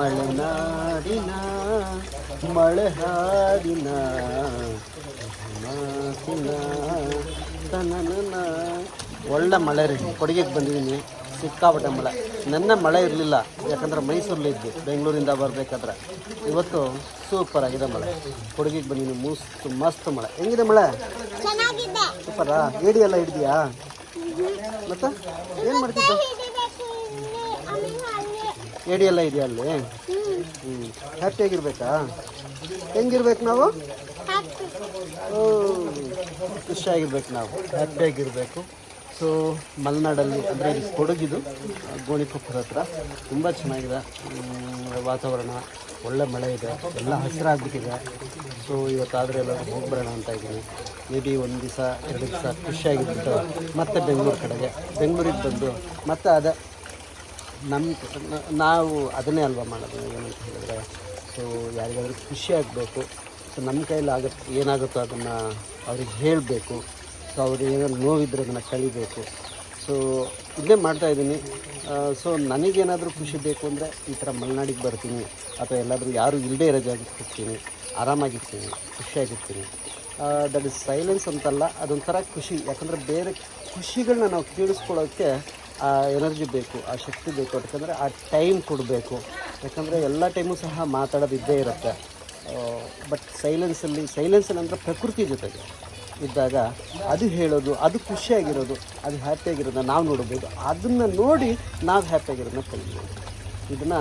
ಮಲೆನಾಡಿನ ಮಳೆ ಹಾಡಿನ ಮಾತಿನ ತನನನ. ಒಳ್ಳೆ ಮಳೆ ರೀ ಕೊಡಗಿಗೆ ಬಂದಿದ್ದೀನಿ ಸಿಕ್ಕಾಪಟ್ಟೆ ಮಳೆ. ನೆನ್ನೆ ಮಳೆ ಇರಲಿಲ್ಲ ಯಾಕಂದ್ರೆ ಮೈಸೂರಲ್ಲಿ ಇದ್ದು ಬೆಂಗಳೂರಿಂದ ಬರಬೇಕಾದ್ರೆ. ಇವತ್ತು ಸೂಪರ್ ಆಗಿದೆ ಮಳೆ. ಕೊಡುಗೆಗೆ ಬಂದಿದ್ದೀನಿ ಮಸ್ತ್ ಮಸ್ತ್ ಮಳೆ. ಹೆಂಗಿದೆ ಮಳೆ? ಸೂಪರಾ ಏಡಿ ಎಲ್ಲ ಹಿಡಿದ್ಯಾ? ಮತ್ತೆ? ಏನು ಮಾಡ್ತಿದ್ದ? ಏಡಿ ಎಲ್ಲ ಇದೆಯಾ ಅಲ್ಲಿ? ಹ್ಯಾಪಿ ಹ್ಞೂ ಹ್ಯಾಪಿಯಾಗಿರ್ಬೇಕಾ ಹೆಂಗಿರ್ಬೇಕು ನಾವು? ಓ ಖುಷಿಯಾಗಿರ್ಬೇಕು ನಾವು. ಹ್ಯಾಪಿಯಾಗಿರಬೇಕು ಸೊ ಮಲೆನಾಡಲ್ಲಿ ಅಂದರೆ ಇಲ್ಲಿ ಕೊಡಗಿದು ಗೋಣಿಕೊಪ್ಪರ ಹತ್ರ. ತುಂಬ ಚೆನ್ನಾಗಿದೆ. ವಾತಾವರಣ. ಒಳ್ಳೆ ಮಳೆ ಇದೆ. ಎಲ್ಲ ಹಸಿರಾಗ್ಬಿಟ್ಟಿದೆ. ಸೊ ಇವತ್ತಾದರೆ ಎಲ್ಲ ಹೋಗ್ಬರೋಣ ಅಂತ ಇದ್ದೀನಿ. ಮೇ ಬಿ ಒಂದು ದಿವಸ ಎರಡು ದಿವಸ ಖುಷಿಯಾಗಿರ್ಬಿಟ್ಟು ಮತ್ತೆ ಬೆಂಗಳೂರು ಕಡೆಗೆ. ಬೆಂಗಳೂರಿಗೆ ಬಂದು ಮತ್ತೆ ಅದೇ ನಮ್ಮ ನಾವು ಅದನ್ನೇ ಅಲ್ವಾ ಮಾಡೋದು ಏನಂತ ಹೇಳಿದ್ರೆ ಸೊ ಯಾರಿಗಾದ್ರೂ ಖುಷಿ ಆಗಬೇಕು ಸೊ ನಮ್ಮ ಕೈಯಲ್ಲಿ ಆಗುತ್ತೆ ಏನಾಗುತ್ತೋ ಅದನ್ನು ಅವ್ರಿಗೆ ಹೇಳಬೇಕು ಸೊ ಅವ್ರಿಗೆ ಏನಾದ್ರು ನೋವಿದ್ರೆ ಅದನ್ನು ಕಳಿಬೇಕು. ಸೊ ಇದನ್ನೇ ಮಾಡ್ತಾಯಿದ್ದೀನಿ ಸೊ ನನಗೇನಾದರೂ ಖುಷಿ ಬೇಕು ಅಂದರೆ ಈ ಥರ ಮಲೆನಾಡಿಗೆ ಬರ್ತೀನಿ, ಅಥವಾ ಎಲ್ಲಾದರೂ ಯಾರೂ ಇಲ್ಲದೇ ಇರೋ ಜಾಗಕ್ಕೆ ಹೋಗ್ತೀನಿ, ಆರಾಮಾಗಿರ್ತೀನಿ, ಖುಷಿಯಾಗಿರ್ತೀನಿ. ದಟ್ ಇಸ್ ಸೈಲೆನ್ಸ್ ಅಂತಲ್ಲ, ಅದೊಂಥರ ಖುಷಿ, ಯಾಕಂದರೆ ಬೇರೆ ಖುಷಿಗಳನ್ನ ನಾವು ಕೇಳಿಸ್ಕೊಳ್ಳೋಕ್ಕೆ ಆ ಎನರ್ಜಿ ಬೇಕು, ಆ ಶಕ್ತಿ ಬೇಕು. ಯಾಕಂದರೆ ಆ ಟೈಮ್ ಕೊಡಬೇಕು. ಯಾಕಂದರೆ ಎಲ್ಲ ಟೈಮು ಸಹ ಮಾತಾಡೋದಿದ್ದೇ ಇರುತ್ತೆ. ಬಟ್ ಸೈಲೆನ್ಸಲ್ಲಿ ಸೈಲೆನ್ಸ್ ಅಂದರೆ ಪ್ರಕೃತಿ ಜೊತೆಗೆ ಇದ್ದಾಗ ಅದು ಹೇಳೋದು, ಅದು ಖುಷಿಯಾಗಿರೋದು ಅದು ಹ್ಯಾಪಿಯಾಗಿರೋದನ್ನ ನಾವು ನೋಡ್ಬೋದು. ಅದನ್ನು ನೋಡಿ ನಾವು ಹ್ಯಾಪಿಯಾಗಿರೋದನ್ನ ಕಲಿಬೋದು ಇದನ್ನು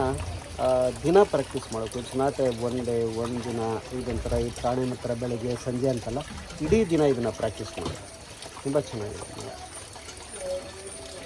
ದಿನ ಪ್ರಾಕ್ಟೀಸ್ ಮಾಡೋದು ಎ ಒನ್ ಡೇ ಒಂದು ದಿನ ಇದೊಂಥರ ಈ ಪ್ರಾಣಿ ಥರ ಬೆಳಗ್ಗೆ, ಸಂಜೆ ಅಂತಲ್ಲ, ಇಡೀ ದಿನ ಇದನ್ನು ಪ್ರಾಕ್ಟೀಸ್ ಮಾಡೋದು. ತುಂಬ ಚೆನ್ನಾಗಿದೆ